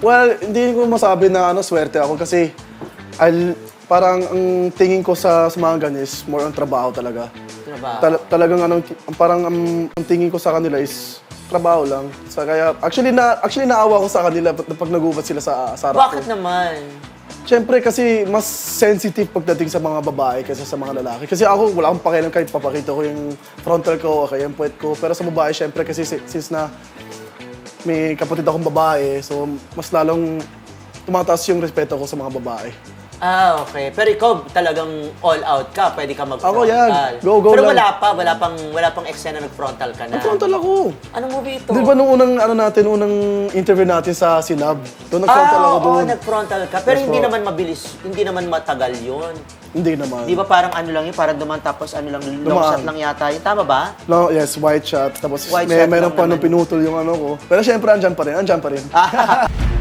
Well, hindi ko masabi na ano, swerte ako kasi I'll, parang ang tingin ko sa, sa mga ganyan is more on trabaho talaga. Trabaho. Tal- talagang ano, parang ang, ang tingin ko sa kanila is trabaho lang. Sa kaya actually na actually naawa ko sa kanila pag, pag nagubat sila sa sa harap Bakit ko. naman? Siyempre kasi mas sensitive pagdating sa mga babae kaysa sa mga lalaki. Kasi ako wala akong pakialam kahit papakita ko yung frontal ko o kaya yung puwet ko. Pero sa babae siyempre kasi si- since na may kapatid akong babae, so mas lalong tumataas yung respeto ko sa mga babae. Ah, okay. Pero ikaw talagang all out ka, pwede ka mag-frontal. Ako yan. Go, go Pero lang. wala pa, wala pang wala pang eksena nag-frontal ka na. Frontal ako. Anong movie ito? Di ba nung unang ano natin, unang interview natin sa Sinab? Doon nag-frontal ah, ako oo, doon. nag-frontal ka. Pero Yes hindi po. naman mabilis, hindi naman matagal yun. Hindi naman. Di ba parang ano lang yun, parang duman tapos ano lang, long Dumaan. shot lang yata yun. Tama ba? No, yes, white shot. Tapos White may, shot meron lang pa naman. nung pinutol yung ano ko. Pero syempre, andyan pa rin. Andyan pa rin.